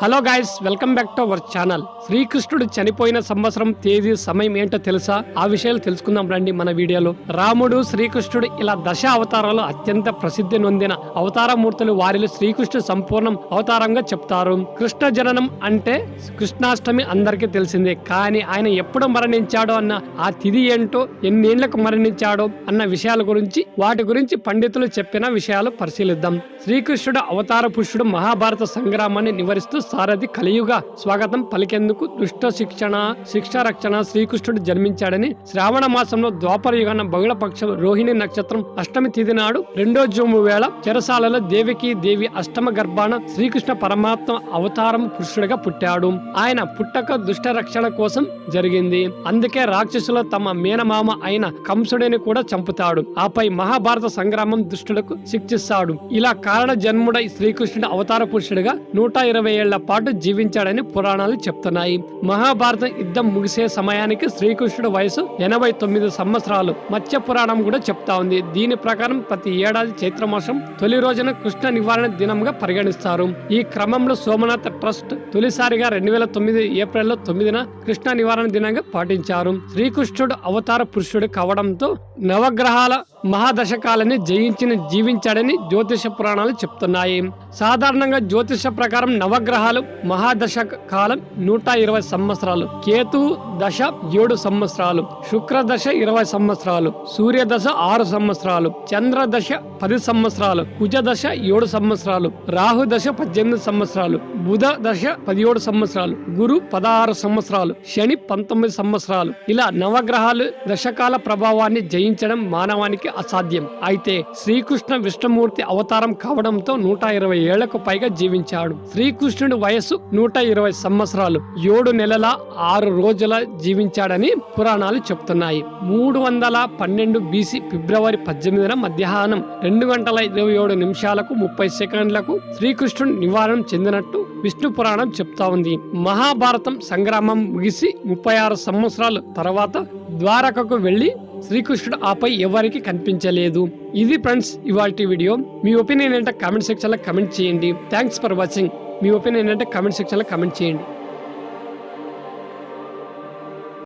Hello guys welcome back to our channel. శ్రీకృష్ణుడు చనిపోయిన సంవత్సరం తేదీ సమయం ఏంటో తెలుసా? ఆ విషయాలు తెలుసుకుందాం రండి మన వీడియోలో. రాముడు శ్రీకృష్ణుడు ఇలా దశ అవతారాలు అత్యంత ప్రసిద్ధి నొందిన అవతారమూర్తులు వారిలో శ్రీకృష్ణుడు సంపూర్ణం అవతారంగా చెప్తారు. కృష్ణ జననం అంటే కృష్ణాష్టమి అందరికీ తెలిసిందే. కానీ ఆయన ఎప్పుడు మరణించాడో అన్న ఆ తిథి ఏంటో ఎన్నేళ్ళకు మరణించాడో అన్న విషయాల గురించి వాటి గురించి పండితులు చెప్పిన విషయాలు పరిశీలిద్దాం. శ్రీకృష్ణుడు అవతార పురుషుడు మహాభారత సంగ్రామాన్ని నివరిస్తూ సారథి కలియుగ స్వాగతం పలికేందుకు దుష్ట శిక్షణ శిక్ష రక్షణ శ్రీకృష్ణుడు జన్మించాడని శ్రావణ మాసంలో ద్వాపర యుగాన బహుళపక్షం రోహిణి నక్షత్రం అష్టమి తిథి నాడు రెండో జూము వేళ చెరసాలలో దేవికి దేవి అష్టమ గర్భాన శ్రీకృష్ణ పరమాత్మ అవతారం పురుషుడిగా పుట్టాడు. ఆయన పుట్టక దుష్ట రక్షణ కోసం జరిగింది. అందుకే రాక్షసులు తమ మేనమామ అయిన కంసుడిని కూడా చంపుతాడు. ఆపై మహాభారత సంగ్రామం దుష్టులకు శిక్షిస్తాడు. ఇలా కారణ జన్ముడై శ్రీకృష్ణుడు అవతార పురుషుడిగా నూట ఇరవై ఏళ్ళ పాటు జీవించాడని పురాణాలు చెప్తున్నాయి. మహాభారతం యుద్ధం ముగిసే సమయానికి శ్రీకృష్ణుడు వయసు ఎనభై తొమ్మిది సంవత్సరాలు. మత్స్య పురాణం కూడా చెప్తా ఉంది. దీని ప్రకారం ప్రతి ఏడాది చైత్రమాసం తొలి రోజున కృష్ణ నివారణ దినంగా పరిగణిస్తారు. ఈ క్రమంలో సోమనాథ్ ట్రస్ట్ తొలిసారిగా రెండు వేల తొమ్మిది ఏప్రిల్లో తొమ్మిదిన కృష్ణ నివారణ దినంగా పాటించారు. శ్రీకృష్ణుడు అవతార పురుషుడు కావడంతో నవగ్రహాల మహాదశకాలని జయించిన జీవించాడని జ్యోతిష పురాణాలు చెప్తున్నాయి. సాధారణంగా జ్యోతిష ప్రకారం నవగ్రహాలు మహాదశ కాలం నూట ఇరవై సంవత్సరాలు కేతు దశ ఏడు సంవత్సరాలు శుక్ర దశ ఇరవై సంవత్సరాలు సూర్య దశ ఆరు సంవత్సరాలు చంద్ర దశ పది సంవత్సరాలు కుజ దశ ఏడు సంవత్సరాలు రాహు దశ పద్దెనిమిది సంవత్సరాలు బుధ దశ పదిహేడు సంవత్సరాలు గురు పదహారు సంవత్సరాలు శని పంతొమ్మిది సంవత్సరాలు. ఇలా నవగ్రహాలు దశకాల ప్రభావాన్ని జయించడం మానవానికి అసాధ్యం. అయితే శ్రీకృష్ణ విష్ణుమూర్తి అవతారం కావడంతో నూట ఇరవై ఏళ్ళకు పైగా జీవించాడు. శ్రీకృష్ణుడి వయస్సు నూట ఇరవై సంవత్సరాలు. ఏడు నెలల ఆరు రోజుల జీవించాడని పురాణాలు చెప్తున్నాయి. మూడు వందల పన్నెండు బీసీ ఫిబ్రవరి పద్దెనిమిదిన మధ్యాహ్నం రెండు గంటల ఇరవై ఏడు నిమిషాలకు ముప్పై సెకండ్లకు శ్రీకృష్ణుడు నివారణ చెందినట్టు విష్ణు పురాణం చెప్తా ఉంది. మహాభారతం సంగ్రామం ముగిసి ముప్పై ఆరు సంవత్సరాల తర్వాత ద్వారకకు వెళ్ళి శ్రీకృష్ణుడు ఆపై ఎవరికి కనిపించలేదు. ఇది ఫ్రెండ్స్ ఇవాల్టి వీడియో. మీ ఒపీనియన్ ఏంటంటే కామెంట్ సెక్షన్లో కమెంట్ చేయండి. థ్యాంక్స్ ఫర్ వాచింగ్ మీ ఒపీనియన్ ఏంటంటే కామెంట్ సెక్షన్లో కమెంట్ చేయండి.